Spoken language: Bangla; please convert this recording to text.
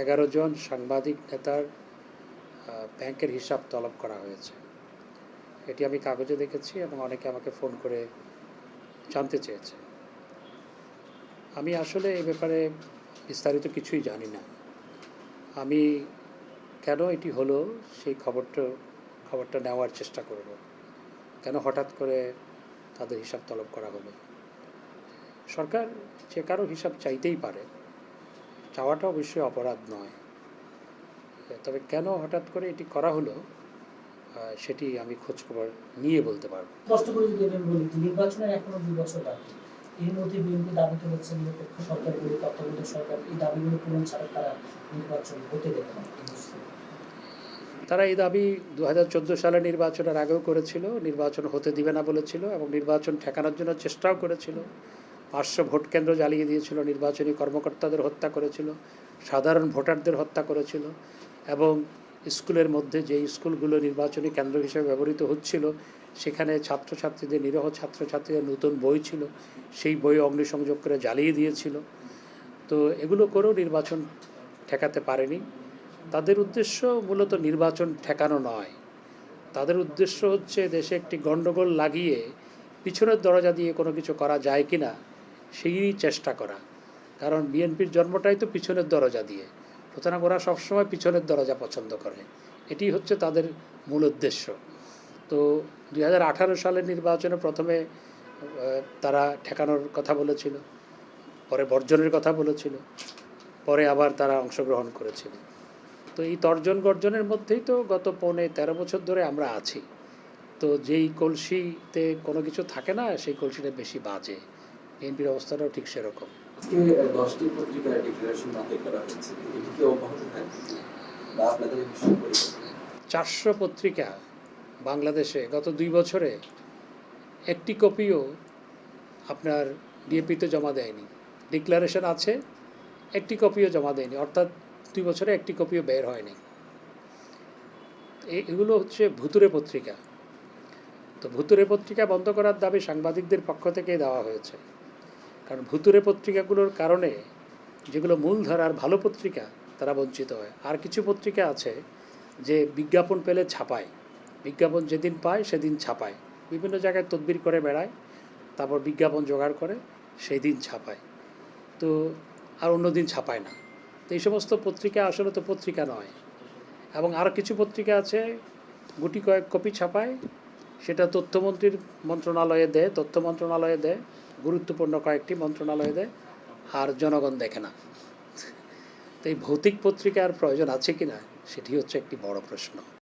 এগারো জন সাংবাদিক নেতার ব্যাংকের হিসাব তলব করা হয়েছে। এটি আমি কাগজে দেখেছি এবং অনেকে আমাকে ফোন করে জানতে চেয়েছে। আমি আসলে এই ব্যাপারে বিস্তারিত কিছুই জানি না। আমি কেন এটি হলো, সেই খবরটা খবরটা নেওয়ার চেষ্টা করব। কেন হঠাৎ করে তাদের হিসাব তলব করা হলো? সরকার যে কারও হিসাব চাইতেই পারে চাওয়াটা অবশ্যই অপরাধ নয়। তবে কেন হঠাৎ করে এটি করা হলো সেটি আমি খোঁজখবর নিয়ে বলতে পারব। স্পষ্ট করে যদি আমি বলি নির্বাচনের এখনও দুই বছর বাকি। এর মধ্যে বিএনপি দাবি নিরপেক্ষ সরকার বলে তত্ত্বাবধায়ক সরকার। এই দাবিগুলো পূরণ ছাড়া তারা নির্বাচন হতে দেবে না। তারা এই দাবি দু হাজার চোদ্দ সালে নির্বাচনের আগেও করেছিল নির্বাচন হতে দিবে না বলেছিল এবং নির্বাচন ঠেকানোর জন্য চেষ্টাও করেছিল। পাঁচশো ভোট কেন্দ্র জ্বালিয়ে দিয়েছিল, নির্বাচনী কর্মকর্তাদের হত্যা করেছিল, সাধারণ ভোটারদের হত্যা করেছিল এবং স্কুলের মধ্যে যে স্কুলগুলো নির্বাচনী কেন্দ্র হিসেবে ব্যবহৃত হচ্ছিল, সেখানে ছাত্রছাত্রীদের, নিরহ ছাত্রছাত্রীদের নতুন বই ছিল, সেই বই অগ্নিসংযোগ করে জ্বালিয়ে দিয়েছিল। তো এগুলো করেও নির্বাচন ঠেকাতে পারেনি। তাদের উদ্দেশ্য মূলত নির্বাচন ঠেকানো নয়। তাদের উদ্দেশ্য হচ্ছে দেশে একটি গণ্ডগোল লাগিয়ে পিছনের দরজা দিয়ে কোনো কিছু করা যায় কি না সেই চেষ্টা করা। কারণ বিএনপির জন্মটাই তো পিছনের দরজা দিয়ে। সুতরাং ওরা সবসময় পিছনের দরজা পছন্দ করে। এটি হচ্ছে তাদের মূল উদ্দেশ্য। তো দুই হাজার আঠারো সালের নির্বাচনে প্রথমে তারা ঠেকানোর কথা বলেছিল, পরে বর্জনের কথা বলেছিল, পরে আবার তারা অংশগ্রহণ করেছিল। তো এই তর্জন গর্জনের মধ্যেই তো গত পৌনে তেরো বছর ধরে আমরা আছি। তো যেই কলসিতে কোনো কিছু থাকে না, সেই কলসিটা বেশি বাজে। বিএনপির অবস্থাটাও ঠিক সেরকম। আজকে পত্রিকার ডিক্লারেশন বাতিল করা হয়েছে। এটি কি অব্যাহত বা আপনাদের এই বিষয়ে পরিকল্পনা? চারশো পত্রিকা বাংলাদেশে গত দুই বছরে একটি কপিও আপনার ডিএপিতে জমা দেয়নি। ডিক্লারেশন আছে একটি কপিও জমা দেয়নি। অর্থাৎ দুই বছরে একটি কপিও বের হয়নি। এগুলো হচ্ছে ভুতুরে পত্রিকা। তো ভুতুরে পত্রিকা বন্ধ করার দাবি সাংবাদিকদের পক্ষ থেকে দেওয়া হয়েছে। কারণ ভুতুরে পত্রিকাগুলোর কারণে যেগুলো মূলধারার ভালো পত্রিকা, তারা বঞ্চিত হয়। আর কিছু পত্রিকা আছে যে বিজ্ঞাপন পেলে ছাপায়। বিজ্ঞাপন যেদিন পায়, সেদিন ছাপায়। বিভিন্ন জায়গায় তদবির করে বেড়ায়, তারপর বিজ্ঞাপন জোগাড় করে সেই দিন ছাপায়। তো আর অন্য দিন ছাপায় না। তো এই সমস্ত পত্রিকা আসলে তো পত্রিকা নয়। এবং আরও কিছু পত্রিকা আছে, গুটি কয়েক কপি ছাপায় সেটা তথ্যমন্ত্রীর মন্ত্রণালয়ে দেয়, তথ্য মন্ত্রণালয়ে দেয়, গুরুত্বপূর্ণ কয়েকটি মন্ত্রণালয়ে দেয়, আর জনগণ দেখে না। তো এই ভৌতিক পত্রিকার প্রয়োজন আছে কি না সেটি হচ্ছে একটি বড় প্রশ্ন।